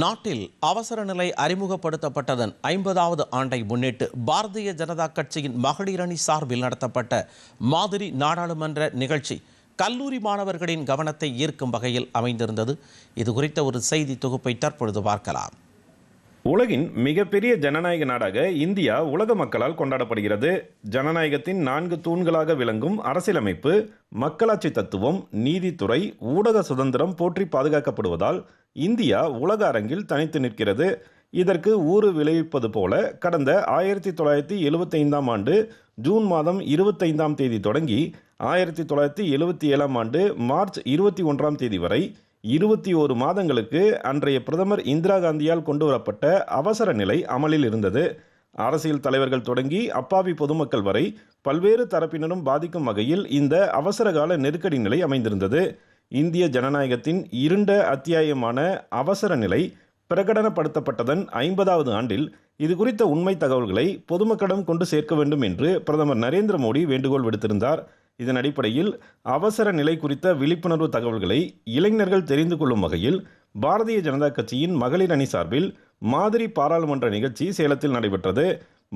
நாட்டில் அவசர நிலை அறிமுகப்படுத்தப்பட்டதன் ஐம்பதாவது ஆண்டை முன்னிட்டு பாரதிய ஜனதா கட்சியின் மகளிர் அணி சார்பில் நடத்தப்பட்ட மாதிரி நாடாளுமன்ற நிகழ்ச்சி கல்லூரி மாணவர்களின் கவனத்தை ஈர்க்கும் வகையில் அமைந்திருந்தது. இது குறித்த ஒரு செய்தி தொகுப்பை தற்பொழுது பார்க்கலாம். உலகின் மிகப்பெரிய ஜனநாயக நாடாக இந்தியா உலக மக்களால் கொண்டாடப்படுகிறது. ஜனநாயகத்தின் நான்கு தூண்களாக விளங்கும் அரசியலமைப்பு மக்களாட்சி தத்துவம் நீதித்துறை ஊடக சுதந்திரம் போற்றி பாதுகாக்கப்படுவதால் இந்தியா உலக அரங்கில் தனித்து நிற்கிறது. இதற்கு ஊறு விளைவிப்பது போல கடந்த ஆயிரத்தி தொள்ளாயிரத்தி எழுபத்தைந்தாம் ஆண்டு ஜூன் மாதம் இருபத்தைந்தாம் தேதி தொடங்கி ஆயிரத்தி தொள்ளாயிரத்தி எழுபத்தி ஏழாம் ஆண்டு மார்ச் இருபத்தி ஒன்றாம் தேதி வரை இருபத்தி ஓரு மாதங்களுக்கு அன்றைய பிரதமர் இந்திரா காந்தியால் கொண்டு வரப்பட்ட அவசர நிலை அமலில் இருந்தது. அரசியல் தலைவர்கள் தொடங்கி அப்பாவி பொதுமக்கள் வரை பல்வேறு தரப்பினரும் பாதிக்கும் வகையில் இந்த அவசரகால நெருக்கடி நிலை அமைந்திருந்தது. இந்திய ஜனநாயகத்தின் இருண்ட அத்தியாயமான அவசர நிலை பிரகடனப்படுத்தப்பட்டதன் ஐம்பதாவது ஆண்டில் இது குறித்த உண்மை தகவல்களை பொதுமக்களிடம் கொண்டு சேர்க்க வேண்டும் என்று பிரதமர் நரேந்திர மோடி வேண்டுகோள் விடுத்திருந்தார். இதன் அடிப்படையில் அவசர நிலை குறித்த விழிப்புணர்வு தகவல்களை இளைஞர்கள் தெரிந்து கொள்ளும் வகையில் பாரதிய ஜனதா கட்சியின் மகளிர் அணி சார்பில் மாதிரி பாராளுமன்ற நிகழ்ச்சி சேலத்தில் நடைபெற்றது.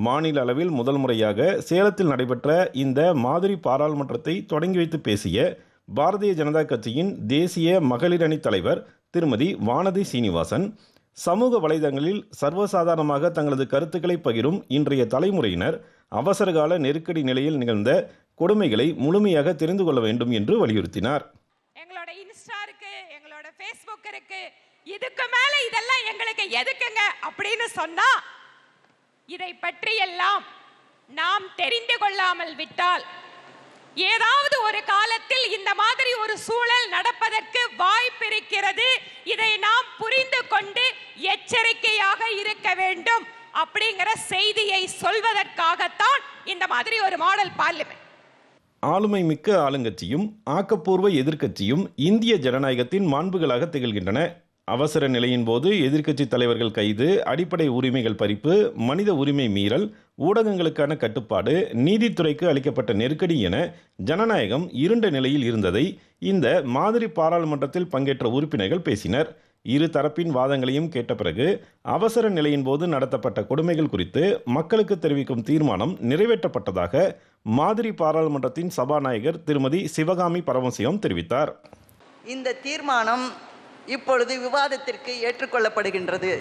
மாநில அளவில் முதல் முறையாக சேலத்தில் நடைபெற்ற இந்த மாதிரி பாராளுமன்றத்தை தொடங்கி வைத்து பேசிய பாரதிய ஜனதா கட்சியின் தேசிய மகளிர் அணி தலைவர் திருமதி வானதி சீனிவாசன் சமூக வலைதளங்களில் சர்வசாதாரணமாக தங்களது கருத்துக்களை பகிரும் இன்றைய தலைமுறையினர் அவசரகால நெருக்கடி நிலையில் நிகழ்ந்த கொடுமைகளை முழுமையாக தெரிந்து கொள்ள வேண்டும் என்று வலியுறுத்தினார். எங்களோட இன்ஸ்டா இருக்கு எங்களோட ஃபேஸ்புக் இருக்கு. இதுக்கு மேல இதெல்லாம் எங்களுக்கு எதுக்குங்க அப்படின்னு சொன்னா இதை பற்றி எல்லாம் நாம் தெரிந்து கொள்ளாமல் விட்டால் ஏதாவது ஒரு காலத்தில் இந்த மாதிரி ஒரு சூழல் நடப்பதற்கு வாய்ப்பிருக்கிறது. இதை நாம் புரிந்து கொண்டு எச்சரிக்கையாக இருக்க வேண்டும் அப்படிங்கிற செய்தியை சொல்வதற்காகத்தான் இந்த மாதிரி ஒரு மாடல் பார்லிமெண்ட். ஆளுமை மிக்க ஆளுங்கட்சியும் ஆக்கப்பூர்வ எதிர்க்கட்சியும் இந்திய ஜனநாயகத்தின் மாண்புகளாக திகழ்கின்றன. அவசர நிலையின் போது எதிர்க்கட்சி தலைவர்கள் கைது அடிப்படை உரிமைகள் பறிப்பு மனித உரிமை மீறல் ஊடகங்களுக்கான கட்டுப்பாடு நீதித்துறைக்கு அளிக்கப்பட்ட நெருக்கடி என ஜனநாயகம் இருண்ட நிலையில் இருந்ததை இந்த மாதிரி பாராளுமன்றத்தில் பங்கேற்ற உறுப்பினர்கள் பேசினர். இரு தரப்பின் வாதங்களையும் கேட்ட பிறகு அவசர நிலையின் போது நடத்தப்பட்ட கொடுமைகள் குறித்து மக்களுக்கு தெரிவிக்கும் தீர்மானம் நிறைவேற்றப்பட்டதாக மாதிரி பாராளுமன்றத்தின் சபாநாயகர் திருமதி சிவகாமி பரமசிவம் தெரிவித்தார். இந்த தீர்மானம் இப்பொழுது விவாதத்திற்கு ஏற்றுக்கொள்ளப்படுகின்றது.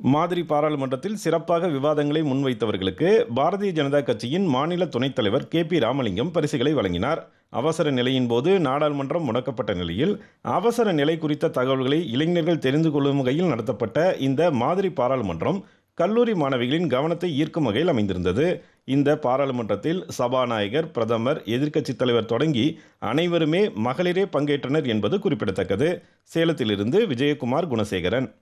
மாதிரி பாராளுமன்றத்தில் சிறப்பாக விவாதங்களை முன்வைத்தவர்களுக்கு பாரதிய ஜனதா கட்சியின் மாநில துணைத் தலைவர் கே பி ராமலிங்கம் பரிசுகளை வழங்கினார். அவசர நிலையின் போது நாடாளுமன்றம் முடக்கப்பட்ட நிலையில் அவசர நிலை குறித்த தகவல்களை இளைஞர்கள் தெரிந்து கொள்ளும் வகையில் நடத்தப்பட்ட இந்த மாதிரி பாராளுமன்றம் கல்லூரி மாணவிகளின் கவனத்தை ஈர்க்கும் வகையில் அமைந்திருந்தது. இந்த பாராளுமன்றத்தில் சபாநாயகர் பிரதமர் எதிர்க்கட்சித் தலைவர் தொடங்கி அனைவருமே மகளிரே பங்கேற்றனர் என்பது குறிப்பிடத்தக்கது. சேலத்திலிருந்து விஜயகுமார் குணசேகரன்.